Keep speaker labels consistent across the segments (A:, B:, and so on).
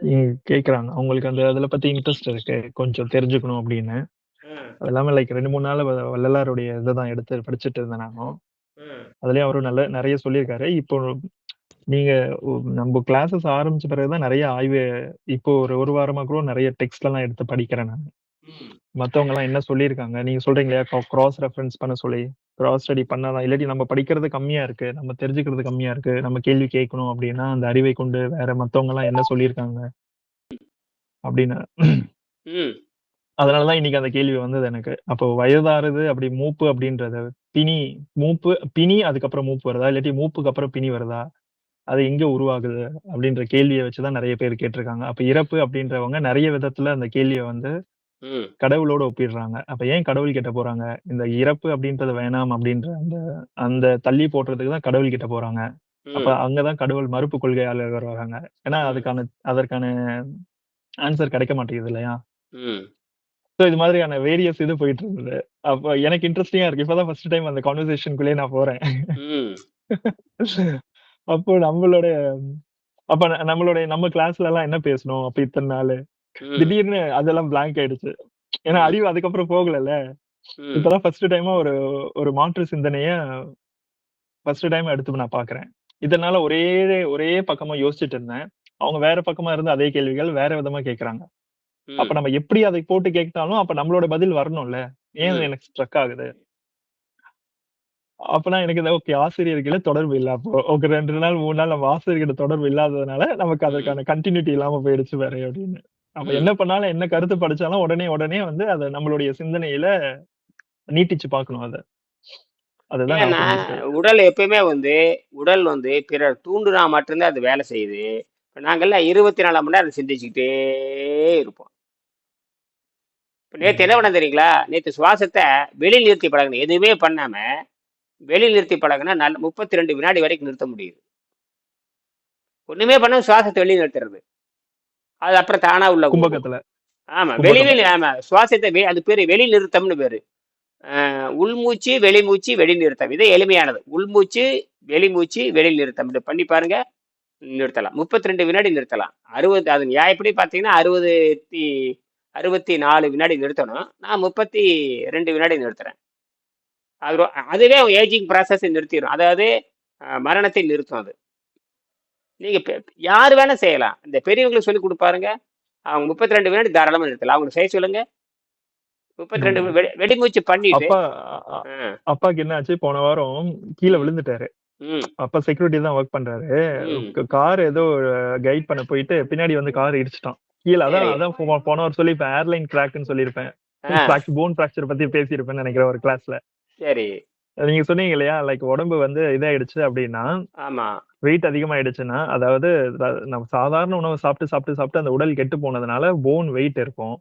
A: ம் கேட்குறாங்க. அவங்களுக்கு அந்த அதில பத்தி இன்ட்ரெஸ்ட் இருக்கு. கொஞ்சம் தெரிஞ்சுக்கணும் அப்படின்னு. அது இல்லாம லைக் 2, 3 நாளா வள்ளலாருடைய இத தான் எடுத்து படிச்சுட்டு இருந்தேன் நானும். அதுலயும் அவரும் நல்ல நெறைய சொல்லியிருக்காரு. இப்போ நீங்க ஒ நம்ப கிளாஸஸ் ஆரம்பிச்ச பிறகு தான் நெறைய ஆய்வு இப்போ ஒரு 1 வாரமா கூட நெறைய டெக்ஸ்ட்லாம் எடுத்து படிக்கிறேன் நானு.
B: ம்.
A: மத்தவங்கலாம் என்ன சொல்லியிருக்காங்க. நீங்க சொல்றீங்க இல்லையா? க கிராஸ் ரெஃபரன்ஸ் பண்ண சொல்லி. கிராஸ் ஸ்டடி பண்ணா தான் இல்லாட்டி நம்ம படிக்கிறது கம்மியா இருக்கு. நம்ம தெரிஞ்சுக்கிறது கம்மியா இருக்கு. நம்ம கேள்வி கேட்கணும் அப்படின்னா, அந்த அறிவை கொண்டு வேற மத்தவங்கலாம் என்ன சொல்லியிருக்காங்க. அப்படின்னு.
B: ம்.
A: அதனால தான் இன்னைக்கு அந்த கேள்வி வந்தது எனக்கு. அப்போ வயதாறுது அப்படி மூப்பு அப்படின்றத பிணி மூப்பு பிணி அதுக்கப்புறம் மூப்பு வருதா? இல்லாட்டி மூப்புக்கு அப்புறம் பிணி வருதா? அது எங்க உருவாகுது? அப்படின்ற கேள்விய வச்சு தான் நெறைய பேர் கேட்டிருக்காங்க. அப்ப இறப்பு அப்படின்றவங்க நெறைய விதத்துல அந்த கேள்விய வந்து. கடவுளோட ஒப்பிடுறாங்க. அப்ப ஏன் கடவுள் கிட்ட போறாங்க? இந்த இறப்பு அப்படின்றது வேணாம் அப்படின்ற அந்த அந்த தள்ளி போடுறதுக்கு தான் கடவுள் கிட்ட போறாங்க. அப்ப
B: ம்.
A: அங்க தான் கடவுள் மறுப்பு கொள்கையாளர் வருவாங்க. ஏன்னா. அதுக்கான அதற்கான ஆன்சர் கிடைக்க மாட்டேங்குது இல்லையா? ஸோ இது மாதிரியான வேரியஸ் இது போயிட்டு இருந்தது. அப்ப எனக்கு இன்ட்ரஸ்டிங்கா இருக்கு. இப்ப தான் ஃபர்ஸ்ட் டைம் அந்த கான்வர்சேஷன்க்குள்ளயே நான் போறேன். அப்போ நம்மளோட அப்ப நம்மளுடைய நம்ம கிளாஸ்லலாம் என்ன பேசணும்? அப்ப இத்தன நாளு. திடீர்னு அதெல்லாம் பிளாங்க் ஆயிடுச்சு. ஏன்னா. அறிவு அதுக்கப்புறம் போகலல்ல. இப்பதான் ஃபர்ஸ்ட் டைமா ஒரு ஒரு மாற்று சிந்தனைய ஃபர்ஸ்ட் டைம் எடுத்து நான் பார்க்குறேன். இதனால ஒரே ஒரே பக்கமா யோசிச்சுட்டு இருந்தேன். அவங்க வேற பக்கமா இருந்து அதே கேள்விகள் வேற விதமா கேட்கறாங்க. அப்ப. நம்ம எப்படி அதை போட்டு கேட்டாலும் அப்ப நம்மளோட பதில் வரணும்ல. ஏன். எனக்கு ஸ்ட்ரக் ஆகுது? அப்பனா எனக்கு ஓகே ஆசிரியர்கள தொடர்பு இல்ல அப்போ. ஒரு 2 நாள் 3 நாள் நம்ம ஆசிரியர்கிட்ட தொடர்பு இல்லாததுனால, நமக்கு. அதற்கான கன்டினியூட்டி இல்லாம போயிடுச்சு வேற அப்படின்னு. அப்ப
B: ம்.
A: என்ன பண்ணாலும், என்ன கருத்து படிச்சாலும் உடனே உடனே வந்து அத நம்மளுடைய சிந்தனையில நீட்டிச்சு பார்க்கணும் அத. அதுதான்.
B: உடல் எப்பயுமே வந்து உடல் வந்து பிறர் தூண்டுனா மட்டும் தான் அது வேலை செய்யுது. இப்ப நாங்கலாம் 24 மணி நேரம் சிந்திச்சுக்கிட்டே இருப்போம். இப்ப நேத்து என்ன
A: ம்.
B: பண்ணேன் தெரியுங்களா? நேத்து சுவாசத்த வெளிய நிறுத்தி பழகுனேன். எதுவுமே பண்ணாம, வெளிய நிறுத்தி பழகுனா நல் 32 வினாடி வரைக்கும் நிறுத்த முடியுது. ஒண்ணுமே பண்ணாம சுவாசத்த வெளிய நிறுத்துறது. அது அப்புறம் தானா உள்ள.
A: கும்பகத்துல.
B: ஆமா. வெளியில ஆமா. சுவாசத்த அது பேரு வெளி நிறுத்தம்னு பேரு. உள்மூச்சு, வெளிமூச்சு, வெளி நிறுத்தம். இது எளிமையானது. உள்மூச்சு, வெளிமூச்சு, வெளி நிறுத்தம். இத பண்ணி பாருங்க. நிறுத்தலாம். 32 வினாடி நிறுத்தலாம். 60 அது நியாயப்படி பார்த்தீங்கன்னா, 60 த்தி 64 வினாடி நிறுத்தணும். நான் 32 வினாடி நிறுத்துறேன். அது அதுவே ஏஜிங் ப்ராசஸ நிறுத்திரும். அதாவது மரணத்தை நிறுத்தும் அது. நீங்க யாரு வேணா செய்யலாம். இந்த பெரியவங்களுக்கு சொல்லிக் குடு பாருங்க. அவங்க 32 வினாடி தாராளமா நிறுத்தலாம். அவங்களுக்கு செய்ய சொல்லுங்க. 32
A: ம்.
B: வெ வெடிமூச்சு பண்ணிட்டு.
A: அப்பாக்கு என்ன ஆச்சு, போன வாரம் கீழ. விழுந்துட்டாரு. அப்பா செக்யூரிட்டி தான் வொர்க் பண்றாரு. கார் ஏதோ கைட் பண்ண போயிட்டு பின்னாடி வந்து கார் இடிச்சுட்டான். கீழ அதான். அதான் போன வாரம் சொல்லியிருப்பேன். ஏர்லைன் கிராக்ன்னு சொல்லியிருப்பேன். போன் ஃபிராக்சர் பத்தி பேசியிருப்பேன்னு நெனைக்கிறேன் ஒரு கிளாஸ்ல.
B: சரி.
A: நீங்க சொன்னீங்க இல்லையா? லைக் உடம்பு வந்து இதாயிடுச்சு அப்படின்னா,
B: ஆமா.
A: வெயிட் அதிகமாயிடுச்சுன்னா, அதாவது நம்ம சாதாரண உணவு சாப்பிட்டு, சாப்பிட்டு, சாப்பிட்டு அந்த உடல் கெட்டு போனதுனால போன் வெயிட் இருக்கும்.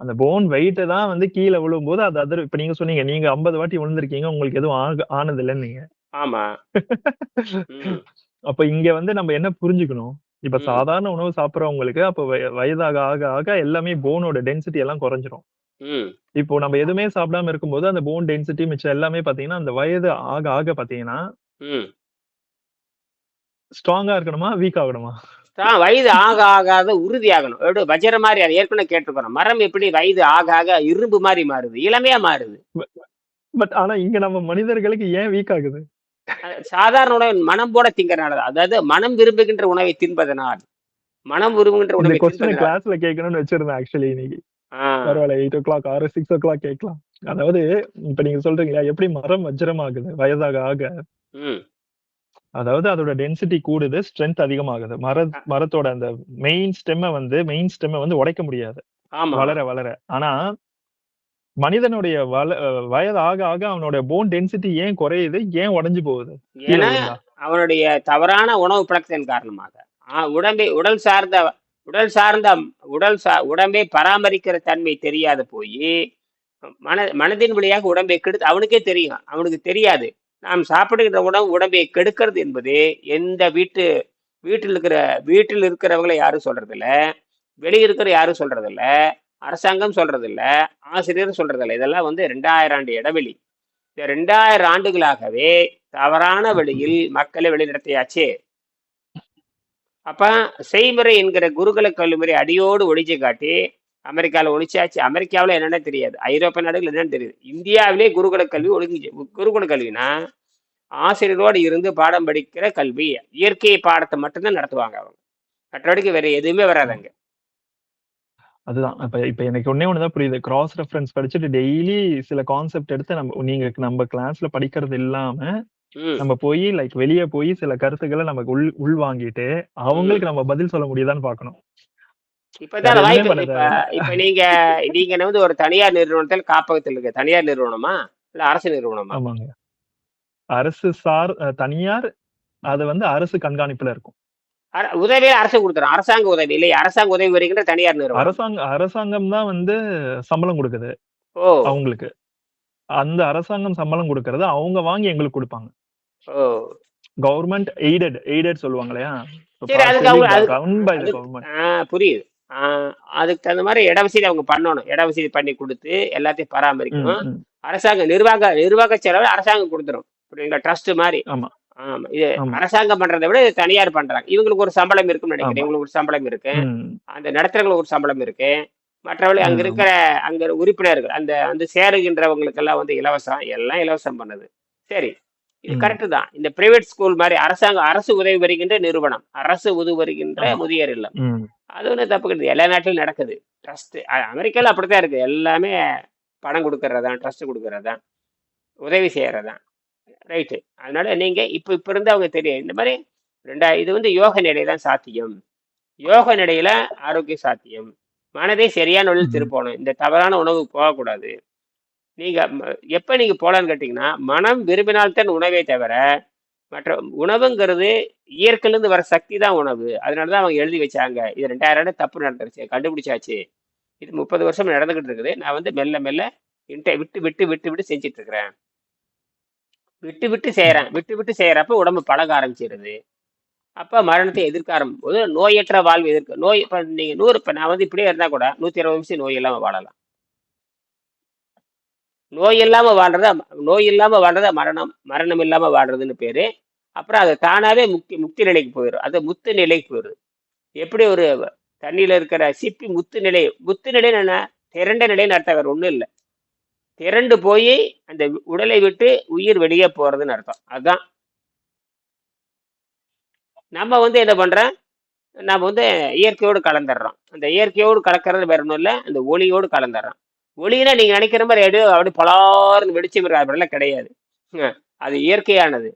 A: அந்த போன் வெயிட் தான் வந்து கீழ விழும்போது அது அதிர் இப்ப நீங்க சொன்னீங்க. நீங்க 50 வாட்டி விழுந்திருக்கீங்க. உங்களுக்கு எதுவும் ஆக ஆனதில்லன்னீங்க.
B: ஆமா. ம்.
A: அப்ப இங்க வந்து நம்ம என்ன புரிஞ்சுக்கணும்? இப்ப. சாதாரண உணவு சாப்பிடுறவங்களுக்கு அப்ப வய வயதாக ஆக ஆக எல்லாமே போனோட டென்சிட்டி எல்லாம் குறைஞ்சிரும். இப்போ நம்ம எதுவுமே சாப்பிடாம இருக்கும்போது அந்த போன் டென்சிட்டி மிச்சம் எல்லாமே பார்த்தீங்கன்னா, அந்த வயது ஆக ஆக பார்த்தீங்கன்னா
B: ம்.
A: ஸ்ட்ராங்கா இருக்கணுமா? வீக் ஆகணுமா?
B: வயது ஆக ஆகாத உறுதியாகணும். எடு வஜ்ரம் மாரி அது ஏற்கனவே கேட்டுருக்கிறோம். மரம் எப்படி வயது ஆக ஆக இரும்பு மாரி மாறுது? இளமையா மாறுது.
A: பட் ஆனா இங்க நம்ம மனிதர்களுக்கு ஏன் வீக் ஆகுது?
B: சாதாரண உணவு மனம் போட திங்கிறனால. அதாவது மனம் விரும்புகின்ற உணவை தின்பதனால். மனம் விரும்புகின்ற உணவை.
A: கிளாஸ்ல கேட்கணும்னு வச்சிருந்தேன் ஆக்சுவலி இன்னைக்கு.
B: ஆ.
A: பரவால்ல 8:00 ஆர் 6:00 கேட்கலாம். அதாவது இப்ப நீங்க சொல்றீங்களா, எப்படி மரம் வஜ்ரம் ஆகுது வயதாக ஆக? அதாவது அதோட டென்சிட்டி கூடுது, ஸ்ட்ரென்த் அதிகமாகுது. மர. மரத்தோட அந்த மெயின் ஸ்டெம்ம வந்து மெயின் ஸ்டெம்ம வந்து உடைக்க முடியாது. வளர வளர. ஆனா மனிதனுடைய வள வயது ஆக ஆக அவனோட போன் டென்சிட்டி ஏன் குறையுது? ஏன் உடைஞ்சு போகுது?
B: ஏன்னா? அவனுடைய தவறான உணவு பழக்கத்தின் காரணமாக. உடம்பை உடல் சார்ந்த உடல் சார்ந்த உடல் சா உடம்பை பராமரிக்கிற தன்மை தெரியாத போய் மன மனதின் வழியாக உடம்பை கெடு அவனுக்கே தெரியும். அவனுக்கு தெரியாது. நாம் சாப்பிடுகின்ற உணவு உடம்பை கெடுக்கிறது என்பது எந்த வீட்டு வீட்டில் இருக்கிற வீட்டில் இருக்கிறவங்கள யாரும் சொல்றதில்ல. வெளியிருக்கிற யாரும் சொல்றதில்ல. அரசாங்கம் சொல்றதில்ல. ஆசிரியர் சொல்றதில்ல. இதெல்லாம் வந்து 2000 ஆண்டு இடைவெளி. இந்த 2000 ஆண்டுகளாகவே தவறான வழியில் மக்களை வழிநடத்தியாச்சு. அப்போ செய்முறை என்கிற குருகுல கல்விமுறை அடியோடு ஒழிச்சு காட்டி அமெரிக்காவில் ஒழிச்சாச்சு அமெரிக்காவில் என்னென்ன தெரியாது. ஐரோப்பிய நாடுகள் என்னென்னு தெரியுது. இந்தியாவிலே குருகுல கல்வி ஒழுங்கிச்சு குருகுல கல்வினா ஆசிரியரோடு இருந்து பாடம் படிக்கிற கல்வி இயற்கை பாடத்தை மட்டும்தான் நடத்துவாங்க அவங்க. மற்றபடிக்கு வேற எதுவுமே வராதாங்க
A: அதுதான். இப்ப இப்ப எனக்கு ஒன்னே ஒண்ணுதான் புரியுது. கிராஸ் ரெஃபரன்ஸ் படிச்சுட்டு டெய்லி சில கான்செப்ட் எடுத்து நம்ம நீங்க நம்ம கிளாஸ்ல படிக்கிறது இல்லாம நம்ம போய் லைக் வெளிய போய் சில கருத்துக்களை நமக்கு உள் உள் வாங்கிட்டு அவங்களுக்கு நம்ம பதில் சொல்ல முடியுதான்னு பார்க்கணும்
B: இப்பதான் வாய்ப்பு இப்ப நீங்க நீங்க வந்து ஒரு தனியார் நிறுவனத்தில் காப்பகத்தில் இருக்க தனியார் நிறுவனமா? இல்ல அரசு நிறுவனமா?
A: ஆமாங்க. அரசு சார் தனியார் அது வந்து அரசு கண்காணிப்புல இருக்கும்.
B: உதவியை அரசு கொடுத்துரும். அரசாங்க உதவி. இல்லை அரசாங்க உதவி வருகின்ற தனியார் நிறுவனம்.
A: அரசாங்க அரசாங்கம் தான் வந்து சம்பளம் கொடுக்குது
B: ஓ.
A: அவங்களுக்கு. அந்த அரசாங்கம் சம்பளம் கொடுக்கறது அவங்க வாங்கி எங்களுக்கு கொடுப்பாங்க. கவர்மெண்ட் எய்டட் எய்டட் சொல்லுவாங்க இல்லையா
B: புரியுது. அதுக்கு தகுந்த மாதிரி இட வசதி அவங்க பண்ணணும். இட வசதி பண்ணி கொடுத்து எல்லாத்தையும் பராமரிக்கணும். அரசாங்க நிர்வாக நிர்வாக செலவு அரசாங்கம் கொடுத்துரும். புரியுங்களா ட்ரஸ்ட் மாதிரி.
A: ஆமா.
B: இது அரசாங்கம் பண்றதை விட தனியார் பண்றாங்க. இவங்களுக்கு ஒரு சம்பளம் இருக்குன்னு நினைக்கிறேன். இவங்களுக்கு ஒரு சம்பளம் இருக்கு. அந்த நடத்துறவங்களுக்கு ஒரு சம்பளம் இருக்கு. மற்றவர்கள் அங்க இருக்கிற அங்க உறுப்பினர்கள் அந்த வந்து சேருகின்றவங்களுக்கு எல்லாம் வந்து இலவசம். எல்லாம் இலவசம் பண்ணுது. சரி. இது கரெக்ட் தான். இந்த பிரைவேட் ஸ்கூல் மாதிரி அரசாங்க அரசு உதவி வருகின்ற நிறுவனம். அரசு உதவி வருகின்ற முதியோர் இல்லம். அது ஒன்றும் தப்பு கிடையாது. எல்லா நாட்டிலும் நடக்குது. ட்ரஸ்ட் அமெரிக்காவில் அப்படித்தான் இருக்கு. எல்லாமே பணம் கொடுக்கறதான் ட்ரஸ்ட் கொடுக்கறதான் உதவி செய்யறதான் ரைட்டு அதனால நீங்க இப்போ இப்போ இருந்து அவங்க தெரியும். இந்த மாதிரி ரெண்டா இது வந்து யோக நிலை தான் சாத்தியம். யோக நிலையில ஆரோக்கிய சாத்தியம். மனதை சரியான வழியில் திருப்பணும். இந்த தவறான உணவுக்கு போகக்கூடாது. நீங்க எப்போ நீங்கள் நீங்க போலான்னு கேட்டீங்கன்னா மனம் விரும்பினால்தான் உணவே தவிர மற்ற உணவுங்கிறது இயற்கையிலேருந்து வர சக்தி தான் உணவு. அதனால தான் அவங்க எழுதி வச்சாங்க. இது ரெண்டாயிரம் ஆண்டு தப்பு நடந்துருச்சு. கண்டுபிடிச்சாச்சு. இது முப்பது வருஷம் நடந்துகிட்டு இருக்குது. நான் வந்து மெல்ல மெல்ல இன்ட்ட விட்டு விட்டு விட்டு விட்டு செஞ்சுட்டு இருக்கிறேன் விட்டு விட்டு செய்கிறேன் விட்டு விட்டு செய்கிறப்ப உடம்பு பழக ஆரம்பிச்சிருது. அப்போ மரணத்தை எதிர்காரம் போது நோயற்ற வாழ்வு எதிர்க்க நோய் இப்போ நீங்கள் நூறு இப்போ நான் வந்து இப்படியே இருந்தால் கூட நூற்றி இருபது நிமிஷம் நோய் இல்லாமல் வாழலாம். நோய் இல்லாமல் வாழ்றதா நோய் இல்லாமல் வாழ்றதா மரணம் மரணம் இல்லாமல் வாழ்றதுன்னு பேரு. அப்புறம் அது தானாவே முக்தி முக்தி நிலைக்கு போயிடும் அது முத்து நிலைக்கு போயிடும் எப்படி ஒரு தண்ணியில இருக்கிற சிப்பி முத்து நிலை முத்து நிலை என்ன? திரண்ட நிலைன்னு அர்த்தம் ஒன்றும் இல்லை. திரண்டு போய் அந்த உடலை விட்டு உயிர் வெளியே போறதுன்னு அர்த்தம். அதுதான் நம்ம வந்து என்ன பண்றோம்? நம்ம வந்து இயற்கையோடு கலந்துடுறோம். அந்த இயற்கையோடு கலக்கிறது வேற ஒன்றும் இல்லை. அந்த ஒளியோடு கலந்துடுறோம். ஒளினா நீங்க நினைக்கிற மாதிரி அப்படியே அப்படி பலார்னு வெடிச்சு இருக்கு அப்படிலாம் கிடையாது. அது இயற்கையானது.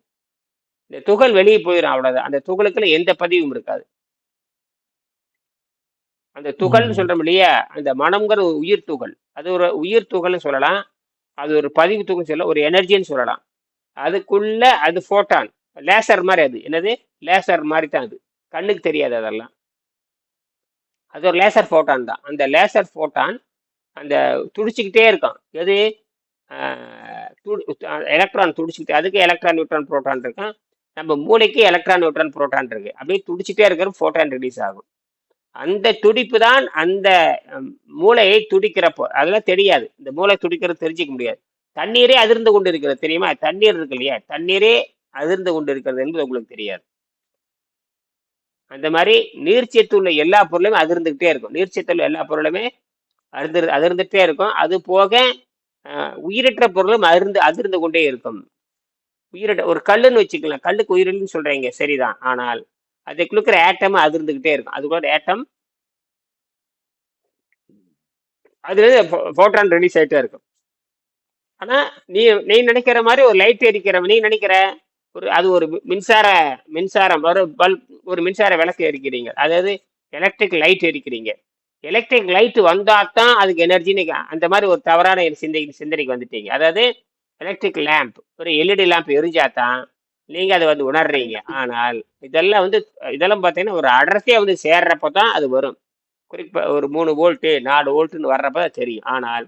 B: இந்த துகள் வெளியே போயிடும் அவ்வளவுதான். அந்த துகளுக்குள்ள எந்த பதிவும் இருக்காது. அந்த துகள்னு சொல்றோம் இல்லையா? அந்த மனம்ங்கிற ஒரு உயிர் துகள். அது ஒரு உயிர் துகள்னு சொல்லலாம். அது ஒரு பதிவு துகள் சொல்லலாம். ஒரு எனர்ஜின்னு சொல்லலாம். அதுக்குள்ள அது ஃபோட்டான் லேசர் மாதிரி அது. என்னது? லேசர் மாதிரி தான் அது. கண்ணுக்கு தெரியாது அதெல்லாம். அது ஒரு லேசர் ஃபோட்டான் தான். அந்த லேசர் ஃபோட்டான் அந்த துடிச்சுக்கிட்டே இருக்கும் எது? எலக்ட்ரான் துடிச்சிக்கிட்டே அதுக்கு எலக்ட்ரான் நியூட்ரான் புரோட்டான் இருக்கும் நம்ம மூளைக்கு எலக்ட்ரான் நியூட்ரான் புரோட்டான் இருக்கு. அப்படியே துடிச்சிட்டே இருக்கிற ஃபோட்டான் ரிலீஸ் ஆகும். அந்த துடிப்பு தான் அந்த மூளையை துடிக்கிறப்போ அதெல்லாம் தெரியாது. இந்த மூளை துடிக்கிறது தெரிஞ்சிக்க முடியாது. தண்ணீரே அதிர்ந்து கொண்டு இருக்கிறது தெரியுமா? தண்ணீர் இருக்கு இல்லையா? தண்ணீரே அதிர்ந்து கொண்டு இருக்கிறது என்பது உங்களுக்கு தெரியாது. அந்த மாதிரி நீர்ச்சத்து உள்ள எல்லா பொருளுமே அதிர்ந்துகிட்டே இருக்கும். நீர்ச்சத்து உள்ள எல்லா பொருளுமே அருந்து அதிர்ந்துட்டே இருக்கும். அது போக உயிரற்ற பொருளும் அதிர்ந்து அதிர்ந்து கொண்டே இருக்கும். உயிரற்ற ஒரு கல்லுன்னு வச்சுக்கலாம் கல்லுக்கு உயிரில்னு சொல்றீங்க. சரிதான். ஆனால் அதுக்கு இருக்கிற ஏட்டம் அதிர்ந்துகிட்டே இருக்கும். அதுக்குள்ள ஏட்டம் அதுல போட்டான் ரிலீஸ் ஆகிட்டே இருக்கும். ஆனா நீ நீ நினைக்கிற மாதிரி ஒரு லைட் எரிக்கிற நீ நினைக்கிற ஒரு அது ஒரு மின்சார மின்சாரம் ஒரு பல்ப் ஒரு மின்சார விளக்கு எரிக்கிறீங்க. அதாவது எலக்ட்ரிக் லைட் எரிக்கிறீங்க. எலக்ட்ரிக் லைட் வந்தால் தான் அதுக்கு எனர்ஜின்னு அந்த மாதிரி ஒரு தவறான சிந்தை சிந்தனைக்கு வந்துட்டீங்க. அதாவது எலக்ட்ரிக் லேம்ப் ஒரு எல்இடி லேம்ப் எரிஞ்சா தான் நீங்கள் அதை வந்து உணர்றீங்க. ஆனால் இதெல்லாம் வந்து இதெல்லாம் பார்த்தீங்கன்னா ஒரு அடர்த்தியாக வந்து சேர்றப்போ தான் அது வரும். குறிப்பாக ஒரு மூணு வோல்ட்டு நாலு வோல்ட்டுன்னு வர்றப்ப தான் தெரியும். ஆனால்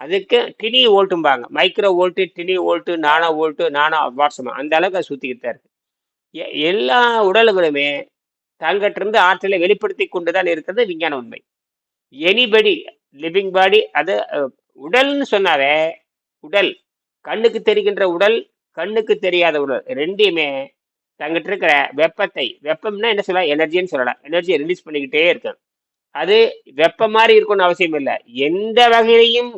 B: அதுக்கு tiny வோல்ட்டும்பாங்க micro volt tiny volt nano volt nano வாட்ஸ்மா அந்த அளவுக்கு அது சுற்றிக்கிட்டு தான் இருக்குது எ- எல்லா உடல்களுமே தங்கிட்டிருந்து ஆற்றலை வெளிப்படுத்தி கொண்டு தான் இருக்கிறது விஞ்ஞான உண்மை. எனிபடி லிவிங் பாடி அது உடல்னு சொன்னாவே உடல். கண்ணுக்கு தெரிகின்ற உடல் கண்ணுக்கு தெரியாத உடல். ரெண்டையுமே தங்கிட்ட இருக்கிற வெப்பத்தை வெப்பம்னா என்ன சொல்லலாம் எனர்ஜின்னு சொல்லலாம். எனர்ஜியை ரிலீஸ் பண்ணிக்கிட்டே இருக்கும் அது வெப்பம் மாதிரி இருக்கும்னு அவசியம் இல்லை. எந்த வகையிலையும்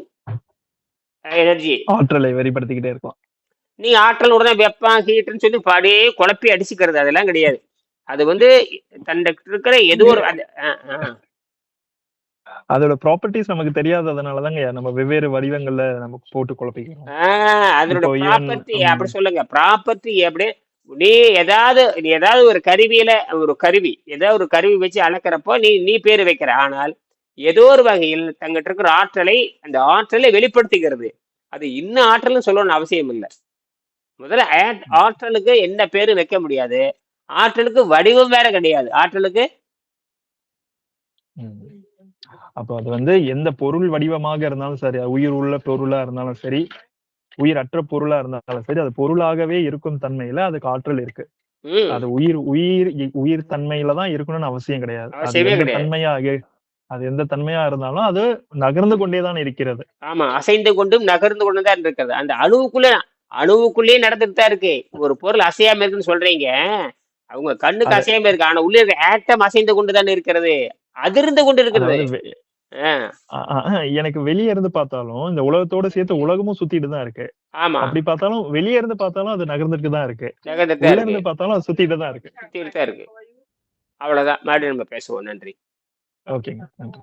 B: எனர்ஜி
A: ஆற்றலை வெளிப்படுத்திக்கிட்டே இருக்கலாம்.
B: நீ ஆற்றல் உடனே வெப்பம் ஹீட்டுன்னு சொல்லி பாடியே குழப்பி அடிச்சுக்கிறது அதெல்லாம் கிடையாது. அது வந்து தன்கிட்ட இருக்கிற ஏதோ ஒரு.
A: அதோட ப்ராப்பர்ட்டிஸ் நமக்கு தெரியாததுனாலதாங்க நம்ம வெவ்வேறு வடிவங்கள்ல நமக்கு போட்டு குழப்பிக்கிறோம். even,
B: property. அப்படி சொல்லுங்க. ப்ராப்பர்ட்டி எப்படி? நீ ஏதாவது நீ ஏதாவது ஒரு கருவியில ஒரு கருவி ஏதாவது ஒரு கருவி வச்சு அளக்கிறப்போ நீ நீ பேர் வைக்கிற. ஆனால் ஏதோ ஒரு வகையில் தங்கிட்ட இருக்கிற ஆற்றலை அந்த ஆற்றலை வெளிப்படுத்திக்கிறது அது இன்னும் ஆற்றல்னு சொல்லணும்னு அவசியம் இல்லை. முதல்ல ஆற்றலுக்கு என்ன பேரு வைக்க முடியாது? ஆற்றலுக்கு வடிவம் வேற கிடையாது. ஆற்றலுக்கு.
A: அப்போ அது வந்து எந்த பொருள் வடிவமாக இருந்தாலும் சரி உயிர் உள்ள பொருளா இருந்தாலும் சரி உயிர் அற்ற பொருளா இருந்தாலும் சரி அது பொருளாகவே இருக்கும் தன்மையில அதுக்கு ஆற்றல் இருக்கு. அது உயிர் உயிர் உயிர் தன்மையில தான் இருக்கணும்னு அவசியம் கிடையாது. அது எந்த. தன்மையாக அது எந்த தன்மையா இருந்தாலும் அது நகர்ந்து கொண்டேதான் இருக்கிறது.
B: ஆமா அசைந்து கொண்டும் நகர்ந்து கொண்டும் தான் இருக்கிறது. அந்த அணுவுக்குள்ள அணுவுக்குள்ளேயே நடந்துட்டு தான் இருக்கு. ஒரு பொருள் அசையாம இருக்குன்னு சொல்றீங்க. அவங்க கண்ணுக்கு
A: அது-
B: அசையாம இருக்கு. ஆனா உள்ள இருக்க ஆட்டம் அசைந்து கொண்டு தான் இருக்கிறது. அதிர்ந்து கொண்டு இருக்கிறது
A: அதாவது வெ-
B: ஆ,
A: அ- அ- அ, எனக்கு வெளியே இருந்து பார்த்தாலும் இந்த உலகத்தோட சேர்த்து உலகமும் சுத்திட்டு தான் இருக்கு.
B: ஆமா.
A: அப்படி பார்த்தாலும் வெளியே இருந்து பார்த்தாலும் அது நகர்ந்துட்டு தான் இருக்கு.
B: இருக்கு
A: இருந்து பார்த்தாலும் அது சுத்திட்டு தான் இருக்கு.
B: சுத்திட்டு தான் இருக்கு. அவ்வளவுதான். மறுபடியும் நம்ம பேசுவோம். நன்றி.
A: ஓகேங்க. நன்றி.